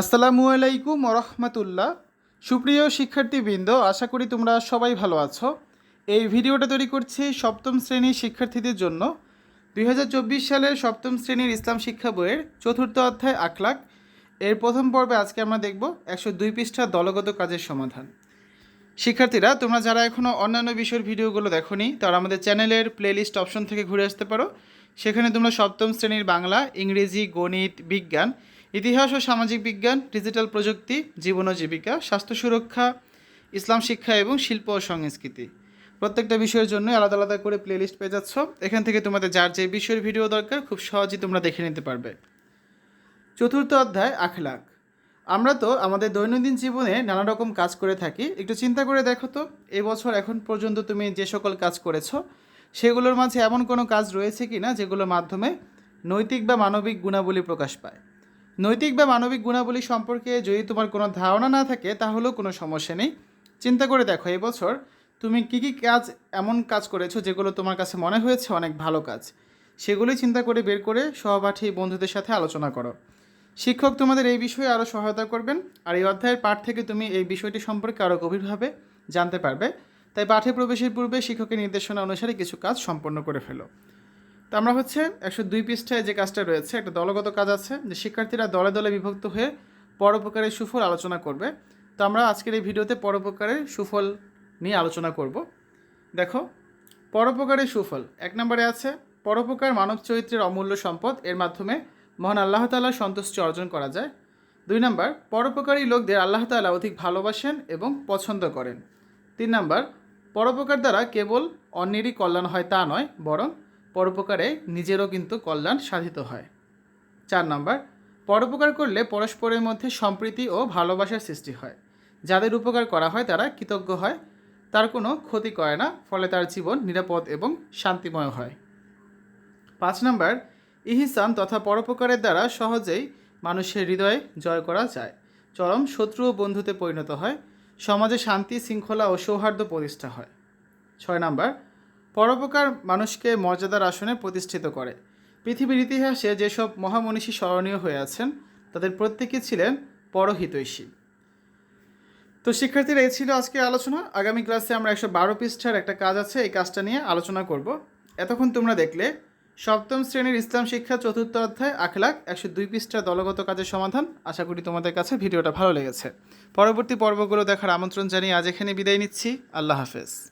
আসসালামু আলাইকুম রহমতুল্লাহ। সুপ্রিয় শিক্ষার্থীবৃন্দ, আশা করি তোমরা সবাই ভালো আছো। এই ভিডিওটা তৈরি করছি সপ্তম শ্রেণির শিক্ষার্থীদের জন্য। দুই হাজার চব্বিশ সালের সপ্তম শ্রেণির ইসলাম শিক্ষা বইয়ের চতুর্থ অধ্যায় আখলাক। এর প্রথম পর্বে আজকে আমরা দেখব একশো দুই পৃষ্ঠা দলগত কাজের সমাধান। শিক্ষার্থীরা, তোমরা যারা এখনও অন্যান্য বিষয়ের ভিডিওগুলো দেখোনি, তারা আমাদের চ্যানেলের প্লেলিস্ট অপশন থেকে ঘুরে আসতে পারো। সেখানে তোমরা সপ্তম শ্রেণির বাংলা, ইংরেজি, গণিত, বিজ্ঞান ইতিহাস ও সামাজিক বিজ্ঞান, ডিজিটাল প্রযুক্তি, জীবন ও জীবিকা, স্বাস্থ্য সুরক্ষা, ইসলাম শিক্ষা এবং শিল্প ও সংস্কৃতি। প্রত্যেকটা বিষয়ের জন্য আলাদা আলাদা করে প্লেলিস্ট পেয়ে যাচ্ছ। এখান থেকে তোমাদের যার যে বিষয়ের ভিডিও দরকার, খুব সহজেই তোমরা দেখে নিতে পারবে। চতুর্থ অধ্যায়, আখলাক। আমরা তো আমাদের দৈনন্দিন জীবনে নানা রকম কাজ করে থাকি। একটু চিন্তা করে দেখো তো এবছর এখন পর্যন্ত তুমি যে সকল কাজ করেছ, সেগুলোর মাঝে এমন কোনো কাজ রয়েছে কি না যেগুলোর মাধ্যমে নৈতিক বা মানবিক গুণাবলী প্রকাশ পায়? নৈতিক বা মানবিক গুণাবলী সম্পর্কে যদি তোমার কোনো ধারণা না থাকে, তাহলেও কোনো সমস্যা নেই। চিন্তা করে দেখো এবছর তুমি কী কী কাজ, এমন কাজ করেছ যেগুলো তোমার কাছে মনে হয়েছে অনেক ভালো কাজ? সেগুলোই চিন্তা করে বের করে সহপাঠী বন্ধুদের সাথে আলোচনা করো। শিক্ষক তোমাদের এই বিষয়ে আরও সহায়তা করবেন, আর এই অধ্যায়ের পাঠ থেকে তুমি এই বিষয়টি সম্পর্কে আরও গভীরভাবে জানতে পারবে। তাই পাঠে প্রবেশের পূর্বে শিক্ষকের নির্দেশনা অনুসারে কিছু কাজ সম্পন্ন করে ফেলো। তো আমরা হচ্ছে একশো দুই পৃষ্ঠায় যে কাজটা রয়েছে, একটা দলগত কাজ আছে, যে শিক্ষার্থীরা দলে দলে বিভক্ত হয়ে পরোপকারের সুফল আলোচনা করবে। তো আমরা আজকের এই ভিডিওতে পরোপকারের সুফল নিয়ে আলোচনা করব। দেখো পরোপকারের সুফল। এক নম্বরে আছে, পরোপকার মানব চরিত্রের অমূল্য সম্পদ, এর মাধ্যমে মহান আল্লাহ তাআলার সন্তুষ্টি অর্জন করা যায়। দুই নম্বর, পরোপকারী লোকদের আল্লাহ তাআলা অধিক ভালোবাসেন এবং পছন্দ করেন। তিন নম্বর, পরোপকার দ্বারা কেবল অন্যেরই কল্যাণ হয় তা নয়, বরং পরোপকারে নিজেরও কিন্তু কল্যাণ সাধিত হয়। চার নম্বর, পরোপকার করলে পরস্পরের মধ্যে সম্প্রীতি ও ভালোবাসার সৃষ্টি হয়। যাদের উপকার করা হয় তারা কৃতজ্ঞ হয়, তার কোনো ক্ষতি করে না, ফলে তার জীবন নিরাপদ এবং শান্তিময় হয়। পাঁচ নম্বর, ইহিসান তথা পরোপকারের দ্বারা সহজেই মানুষের হৃদয়ে জয় করা যায়। চরম শত্রু ও বন্ধুতে পরিণত হয়। সমাজে শান্তি, শৃঙ্খলা ও সৌহার্দ্য প্রতিষ্ঠা হয়। ছয় নাম্বার পরোপকার মানুষকে মর্যাদার আসনে প্রতিষ্ঠিত করে। পৃথিবীর ইতিহাসে যেসব মহামনীষী স্মরণীয় হয়ে আছেন, তাদের প্রত্যেকেই ছিলেন পরহিতৈষী। তো শিক্ষার্থীরা এই ছিল আজকে আলোচনা। আগামী ক্লাসে আমরা একশো বারো পৃষ্ঠার একটা কাজ আছে, এই কাজটা নিয়ে আলোচনা করব। এতক্ষণ তোমরা দেখলে সপ্তম শ্রেণির ইসলাম শিক্ষা চতুর্থ অধ্যায়, আখলাক একশো দুই পৃষ্ঠার দলগত কাজের সমাধান। আশা করি তোমাদের কাছে ভিডিওটা ভালো লেগেছে। পরবর্তী পর্বগুলো দেখার আমন্ত্রণ জানিয়ে আজ এখানে বিদায় নিচ্ছি। আল্লাহ হাফেজ।